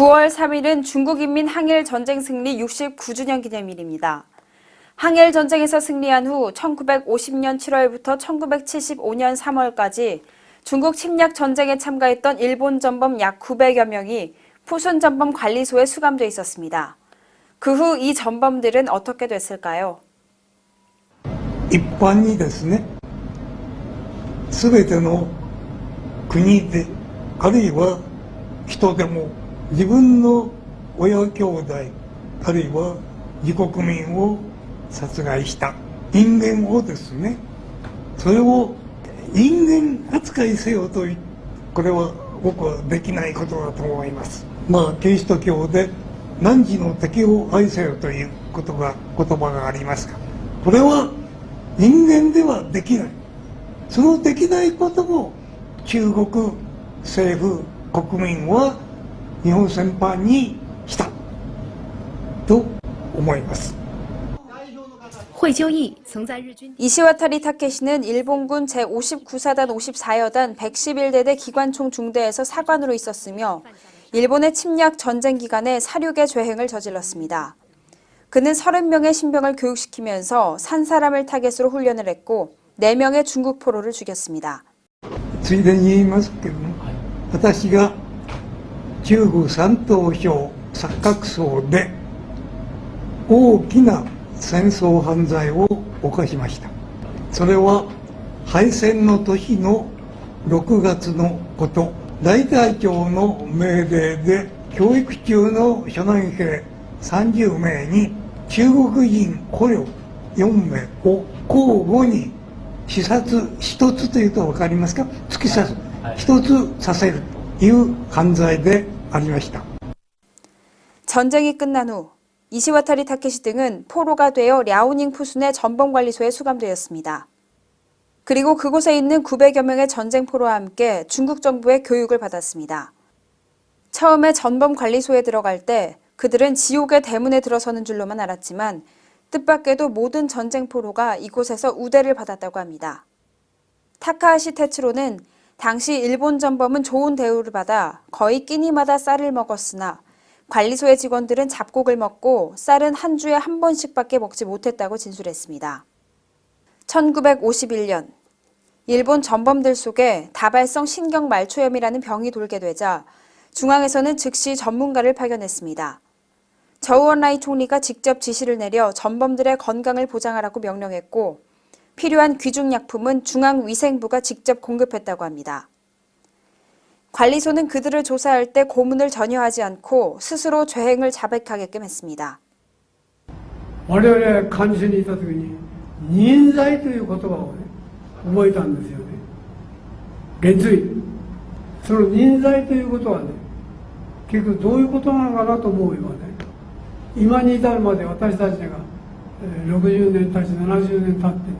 9월 3일은 중국인민 항일 전쟁 승리 69주년 기념일입니다. 항일 전쟁에서 승리한 후 1950년 7월부터 1975년 3월까지 중국 침략 전쟁에 참가했던 일본 전범 약 900여 명이 푸순 전범 관리소에 수감돼 있었습니다. 그 후 이 전범들은 어떻게 됐을까요? 一般にですね全ての国であるいは人でも 自分の親兄弟あるいは自国民を殺害した。人間をですねそれを人間扱いせよとこれは僕はできないことだと思います。まあキリスト教で汝の敵を愛せよということが言葉がありますがこれは人間ではできない。そのできないことを中国政府国民は日本戦犯にしたと思います惠州义曾在日军 이시와타리 타케시는 일본군 제59사단 54여단 111대대 기관총 중대에서 사관으로 있었으며 일본의 침략 전쟁 기간에 사륙의 죄행을 저질렀습니다. 그는 30명의 신병을 교육시키면서 산 사람을 타겟으로 훈련을 했고 4명의 중국 포로를 죽였습니다. ついでに言いますけども私が 中国山東省錯覚層で大きな戦争犯罪を犯しました。それは敗戦の年の6月のこと。大隊長の命令で教育中の初年兵30名に中国人捕虜4名を交互に刺殺一つというと分かりますか？突き刺す。一つさせる。という犯罪でありました 전쟁이 끝난 후 이시와타리 타케시 등은 포로가 되어 랴오닝 푸순의 전범관리소에 수감되었습니다. 그리고 그곳에 있는 900여 명의 전쟁 포로와 함께 중국 정부의 교육을 받았습니다. 처음에 전범관리소에 들어갈 때 그들은 지옥의 대문에 들어서는 줄로만 알았지만 뜻밖에도 모든 전쟁 포로가 이곳에서 우대를 받았다고 합니다. 타카하시 테츠로는 당시 일본 전범은 좋은 대우를 받아 거의 끼니마다 쌀을 먹었으나 관리소의 직원들은 잡곡을 먹고 쌀은 한 주에 한 번씩밖에 먹지 못했다고 진술했습니다. 1951년 일본 전범들 속에 다발성 신경 말초염이라는 병이 돌게 되자 중앙에서는 즉시 전문가를 파견했습니다. 저우원라이 총리가 직접 지시를 내려 전범들의 건강을 보장하라고 명령했고 필요한 귀중약품은 중앙위생부가 직접 공급했다고 합니다. 관리소는 그들을 조사할 때 고문을 전혀 하지 않고 스스로 죄행을 자백하게끔 했습니다. 我々監視にいた時に忍耐という言葉をね覚えたんですよね月意その忍耐ということはね結局どういうことなのかなと思えばね今に至るまで私たちがえー60年経ち70年経ってね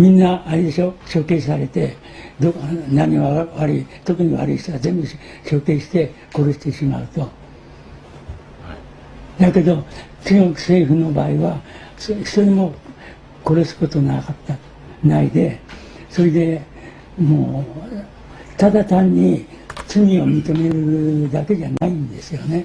みんな、あれでしょ、処刑されて、ど何が悪い、特に悪い人は全部処刑して殺してしまうと。だけど中国政府の場合はそ一人も殺すことなかった。ないで。それでもうただ単に罪を認めるだけじゃないんですよね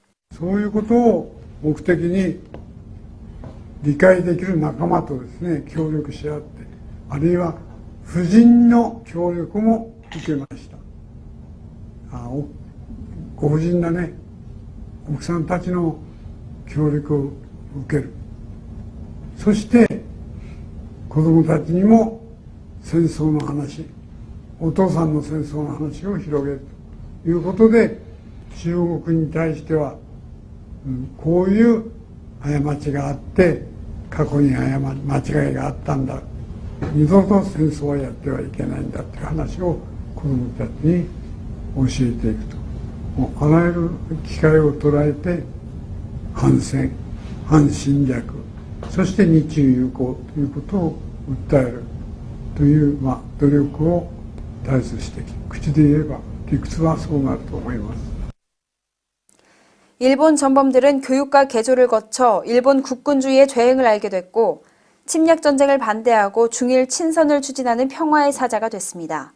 そういうことを目的に理解できる仲間とですね協力し合ってあるいは夫人の協力も受けました。あおご婦人がね奥さんたちの協力を受ける。そして子供たちにも戦争の話お父さんの戦争の話を広げるということで中国に対してはこういう過ちがあって過去に間違いがあったんだ。二度と戦争はやってはいけないんだっていう話を子どもたちに教えていくと。もうあらゆる機会を捉えて反戦反侵略そして日中友好ということを訴えるという、まあ、努力を大切にしてき口で言えば理屈はそうなると思います。 일본 전범들은 교육과 개조를 거쳐 일본 국군주의의 죄행을 알게 됐고 침략 전쟁을 반대하고 중일 친선을 추진하는 평화의 사자가 됐습니다.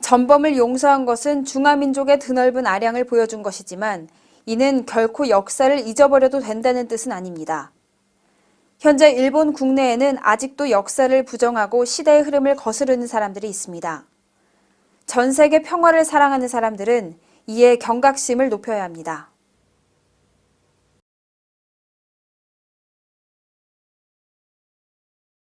전범을 용서한 것은 중화민족의 드넓은 아량을 보여준 것이지만 이는 결코 역사를 잊어버려도 된다는 뜻은 아닙니다. 현재 일본 국내에는 아직도 역사를 부정하고 시대의 흐름을 거스르는 사람들이 있습니다. 전 세계 평화를 사랑하는 사람들은 이에 경각심을 높여야 합니다.